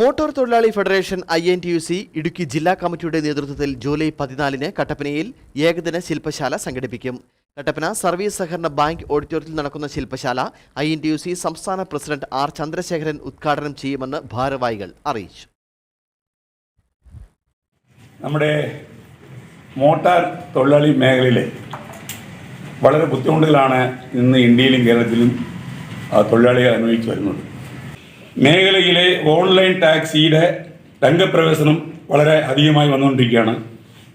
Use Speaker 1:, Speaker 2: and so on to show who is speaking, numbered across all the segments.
Speaker 1: Motor തൊഴിലാളി federation I N T U C Idukki ജില്ലാ കമ്മിറ്റിയുടെ നേതൃത്വത്തിൽ ജൂലൈ പതിനാലിന് കട്ടപ്പനയിൽ ഏകദിന ശില്പശാല സംഘടിപ്പിക്കും. കട്ടപ്പന സർവീസ് സഹകരണ ബാങ്ക് ഓഡിറ്റോറിയത്തിൽ നടക്കുന്ന ശില്പശാല I N T U C സംസ്ഥാന പ്രസിഡന്റ് ആർ ചന്ദ്രശേഖരൻ ഉദ്ഘാടനം ചെയ്യുമെന്ന് ഭാരവാഹികൾ അറിയിച്ചു.
Speaker 2: നമ്മുടെ മോട്ടാർ തൊഴിലാളി മേഖലയിലെ വളരെ ബുദ്ധിമുട്ടുകളാണ് ഇന്ന് ഇന്ത്യയിലും കേരളത്തിലും തൊഴിലാളികൾ അനുഭവിച്ചു വരുന്നത്. മേഖലയിലെ ഓൺലൈൻ ടാക്സിയുടെ രംഗപ്രവേശനം വളരെ അധികമായി വന്നുകൊണ്ടിരിക്കുകയാണ്.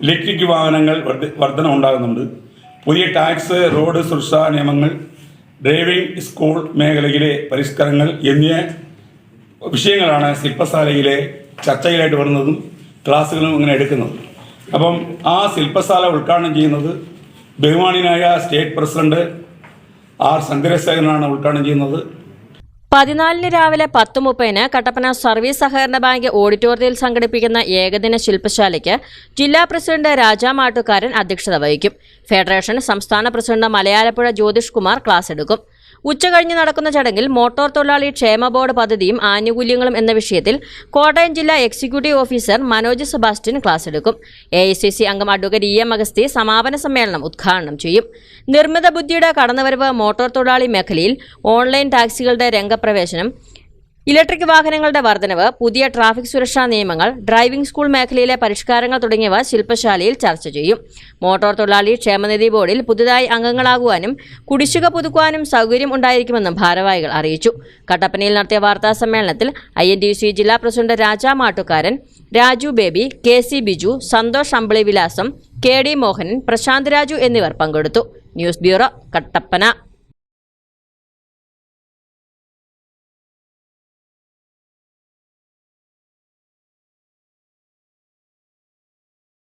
Speaker 2: ഇലക്ട്രിക് വാഹനങ്ങൾ വർധന ഉണ്ടാകുന്നുണ്ട്. പുതിയ ടാക്സ് റോഡ് സുരക്ഷാ നിയമങ്ങൾ ഡ്രൈവിംഗ് സ്കൂൾ മേഖലയിലെ പരിഷ്കരണങ്ങൾ എന്നീ വിഷയങ്ങളാണ് ശില്പശാലയിലെ ചർച്ചയിലായിട്ട് വരുന്നതും ക്ലാസ്സുകളും ഇങ്ങനെ എടുക്കുന്നത്. അപ്പം ആ ശില്പശാല ഉദ്ഘാടനം ചെയ്യുന്നത് ബഹുമാനിനായ സ്റ്റേറ്റ് പ്രസിഡന്റ് ആർ. ചന്ദ്രശേഖരനാണ് ഉദ്ഘാടനം ചെയ്യുന്നത്.
Speaker 3: പതിനാലിന് രാവിലെ പത്ത് മുപ്പതിന് കട്ടപ്പന സർവീസ് സഹകരണ ബാങ്ക് ഓഡിറ്റോറിയത്തിൽ സംഘടിപ്പിക്കുന്ന ഏകദിന ശില്പശാലയ്ക്ക് ജില്ലാ പ്രസിഡന്റ് രാജാ മാട്ടുകാരൻ അധ്യക്ഷത വഹിക്കും. ഫെഡറേഷൻ സംസ്ഥാന പ്രസിഡന്റ് മലയാലപ്പുഴ ജ്യോതിഷ് കുമാർ ക്ലാസ് എടുക്കും. ഉച്ചകഴിഞ്ഞ് നടക്കുന്ന ചടങ്ങിൽ മോട്ടോർ തൊഴിലാളി ക്ഷേമ ബോർഡ് പദ്ധതിയും ആനുകൂല്യങ്ങളും എന്ന വിഷയത്തിൽ കോട്ടയം ജില്ലാ executive officer Manoj Sebastian class എടുക്കും. എ അംഗം അഡ്വക്കേറ്റ് ഇ എം അഗസ്തി സമാപന സമ്മേളനം ഉദ്ഘാടനം ചെയ്യും. നിർമ്മിത ബുദ്ധിയുടെ കടന്നുവരവ് മോട്ടോർ തൊഴിലാളി മേഖലയിൽ ഓൺലൈൻ ടാക്സികളുടെ രംഗപ്രവേശനം ഇലക്ട്രിക് വാഹനങ്ങളുടെ വർധനവ് പുതിയ ട്രാഫിക് സുരക്ഷാ നിയമങ്ങൾ ഡ്രൈവിംഗ് സ്കൂൾ മേഖലയിലെ പരിഷ്കാരങ്ങൾ തുടങ്ങിയവ ശില്പശാലയിൽ ചർച്ച ചെയ്യും. മോട്ടോർ തൊഴിലാളി ക്ഷേമനിധി ബോർഡിൽ പുതുതായി അംഗങ്ങളാകുവാനും കുടിശ്ശിക പുതുക്കുവാനും സൗകര്യം ഉണ്ടായിരിക്കുമെന്നും ഭാരവാഹികൾ അറിയിച്ചു. കട്ടപ്പനയിൽ നടത്തിയ വാർത്താ സമ്മേളനത്തിൽ ഐ എൻ സി ജില്ലാ president Raja Mattukaran Raju Baby K C Biju Santhosh Ambili Vilasam K D Mohanan Prashanth Raju എന്നിവർ പങ്കെടുത്തു. News bureau Kattappana.